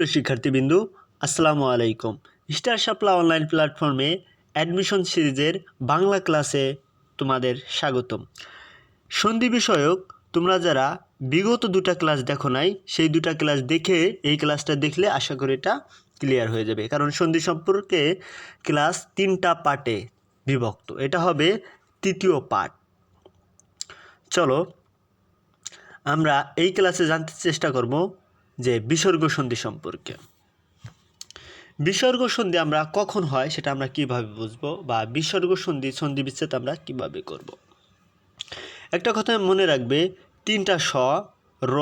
শিক্ষার্থীবৃন্দু, আসসালামু আলাইকুম। Star সাপ্লা online প্ল্যাটফর্মে অ্যাডমিশন সিরিজের বাংলা ক্লাসে তোমাদের স্বাগতম। সন্ধি বিষয়ক, তোমরা যারা বিগত দুটা ক্লাস দেখো নাই, সেই দুটা ক্লাস দেখে এই ক্লাসটা দেখলে আশা করি এটা ক্লিয়ার হয়ে যাবে। কারণ সন্ধি সম্পর্কে ক্লাস তিনটা পার্টে বিভক্ত। এটা হবে তৃতীয় পার্ট। চলো, আমরা এই ক্লাসে জানতে চেষ্টা করব যে বিসর্গ সন্ধি সম্পর্কে। বিসর্গ সন্ধি আমরা কখন হয় সেটা আমরা কীভাবে বুঝব বা বিসর্গ সন্ধি সন্ধি বিচ্ছেদ আমরা কীভাবে করব। একটা কথা মনে রাখবে, তিনটা স, র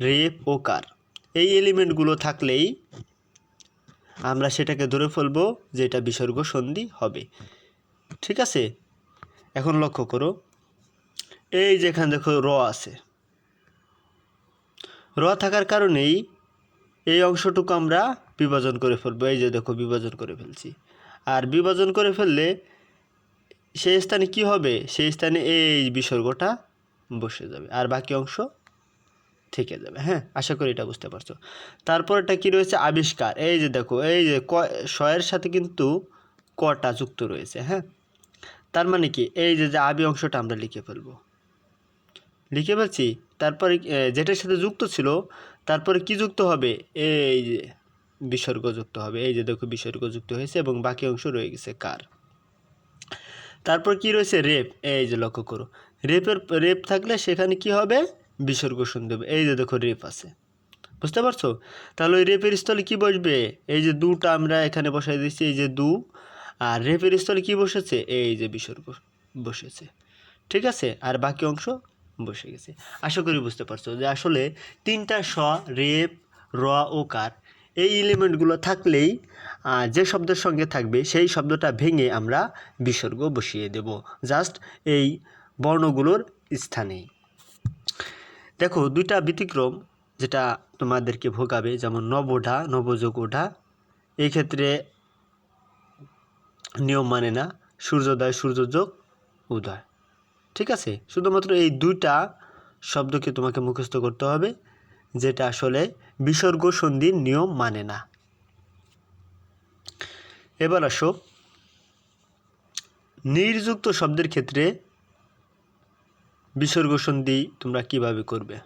রেপ ও কার। এই এলিমেন্টগুলো থাকলেই আমরা সেটাকে ধরে ফেলব যে এটা বিসর্গ সন্ধি হবে। ঠিক আছে? এখন লক্ষ্য করো, এই যেখানে দেখো র আছে। র থাকার কারণেই এই অংশটুকু আমরা বিভাজন করে ফেলব। এই যে দেখো, বিভাজন করে ফেলছি। আর বিভাজন করে ফেললে সেই স্থানে কি হবে? সেই স্থানে এই বিসর্গটা বসে যাবে আর বাকি অংশ থেকে যাবে। হ্যাঁ আশা করি এটা বুঝতে পারছ। তারপর এটা কী রয়েছে? আবিষ্কার। এই যে দেখো, এই যে ক শয়ের সাথে কিন্তু কটা যুক্ত রয়েছে। হ্যাঁ তার মানে কি? এই যে যে আবি অংশটা আমরা লিখে ফেলব। লিখে ফেলছি। তারপরে যেটার সাথে যুক্ত ছিল, তারপরে কি যুক্ত হবে? এই যে বিসর্গ যুক্ত হবে। এই যে, দেখো বিসর্গ যুক্ত হয়েছে এবং বাকি অংশ রয়ে গেছে কার? তারপর কি রয়েছে? রেপ। এই যে, লক্ষ্য করো। রেপের, রেপ থাকলে সেখানে কি হবে? বিসর্গ শুনতে হবে। এই যে, দেখো, রেপ আছে। বুঝতে পারছ? তাহলে ওই রেপের স্থলে কি বসবে? এই যে, দুটা আমরা এখানে বসাই দিচ্ছি এই যে, দু। আর রেপের স্থলে কি বসেছে? এই যে, বিসর্গ বসেছে। ঠিক আছে? আর বাকি অংশ? বসে গেছে। আশা করি বুঝতে পারছ যে আসলে তিনটা স, রেপ, র ও কার, এই এলিমেন্টগুলো থাকলেই যে শব্দের সঙ্গে থাকবে সেই শব্দটা ভেঙে আমরা বিসর্গ বসিয়ে দেব। জাস্ট এই বর্ণগুলোর স্থানেই। দেখো দুইটা ব্যতিক্রম যেটা তোমাদেরকে ভোগাবে, যেমন নবঢা নবযোগ ওঠা এই ক্ষেত্রে নিয়ম মানে না, সূর্যোদয়, সূর্যযোগ, উদয়। ঠিক আছে? শুধুমাত্র এই দুইটা শব্দকে তোমাকে মুখস্থ করতে হবে, যেটা আসলে বিসর্গ সন্ধির নিয়ম মানে না। এবার আসো। নির্যুক্ত শব্দের ক্ষেত্রে বিসর্গ সন্ধি তোমরা কীভাবে করবে?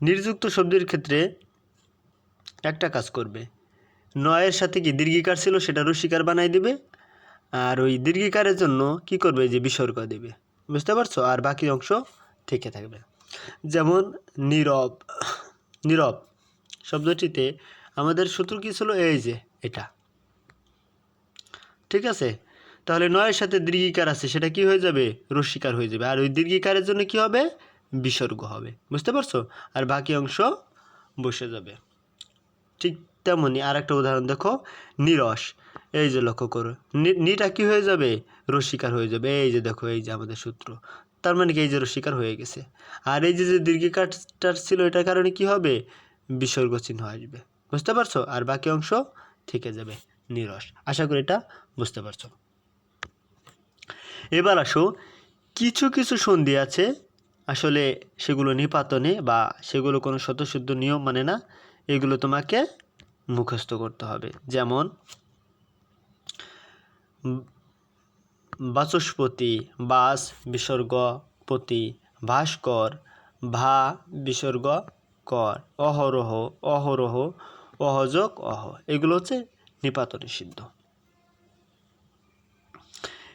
নির্যুক্ত শব্দের ক্ষেত্রে একটা কাজ করবে। নয়ের সাথে কি দীর্ঘিকার ছিল সেটা রসিকার বানাই দিবে আর ওই দীর্ঘিকারের জন্য কি করবে যে বিসর্গ দেবে? বুঝতে পারছ? আর বাকি অংশ থেকে থাকবে। যেমন নীরব নীরব শব্দটিতে আমাদের সূত্র কী ছিল? এই যে, এটা। ঠিক আছে? তাহলে নয়ের সাথে দীর্ঘিকার আছে, সেটা কি হয়ে যাবে? রস্বীকার হয়ে যাবে। আর ওই দীর্ঘিকারের জন্য কি হবে? বিসর্গ হবে। বুঝতে পারছ? আর বাকি অংশ বসে যাবে। ঠিক তেমনই আর একটা উদাহরণ দেখো, নিরস। এই যে লক্ষ্য করো নিটা কি হয়ে যাবে? রস্বীকার হয়ে যাবে। এই যে দেখো, এই যে আমাদের সূত্র। তার মানে কি এই যে রস্বীকার হয়ে গেছে। আর এই যে যে দীর্ঘিকারটার ছিল, এটার কারণে কি হবে? বিসর্গ চিহ্ন আসবে। বুঝতে পারছ? আর বাকি অংশ থেকে যাবে নিরস। আশা করি এটা বুঝতে পারছ। এবার আসো, কিছু কিছু সন্ধি আছে, আসলে সেগুলো নিপাতনে বা সেগুলো কোনো স্বতঃসিদ্ধ নিয়ম মানে না, এগুলো তোমাকে মুখস্থ করতে হবে। যেমন, বাচস্পতি বাস বিসর্গ, পতি, ভাস্কর, ভা, বিসর্গ, কর, অহরহ অহরহ অহযোগ অহ। এগুলো হচ্ছে নিপাত নিষিদ্ধ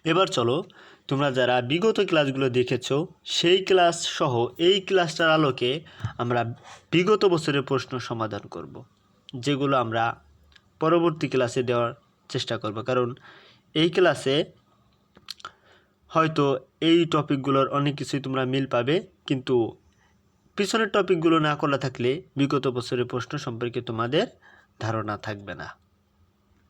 এবার চলো, তোমরা যারা বিগত ক্লাসগুলো দেখেছ, সেই ক্লাস সহ এই ক্লাসটার আলোকে আমরা বিগত বছরের প্রশ্ন সমাধান করব। যেগুলো আমরা পরবর্তী ক্লাসে দেওয়ার চেষ্টা করব। কারণ এই ক্লাসে হয়তো এই টপিকগুলোর অনেক কিছুই তোমরা মিল পাবে, কিন্তু পিছনের টপিকগুলো না করা থাকলে বিগত বছরের প্রশ্ন সম্পর্কে তোমাদের ধারণা থাকবে না।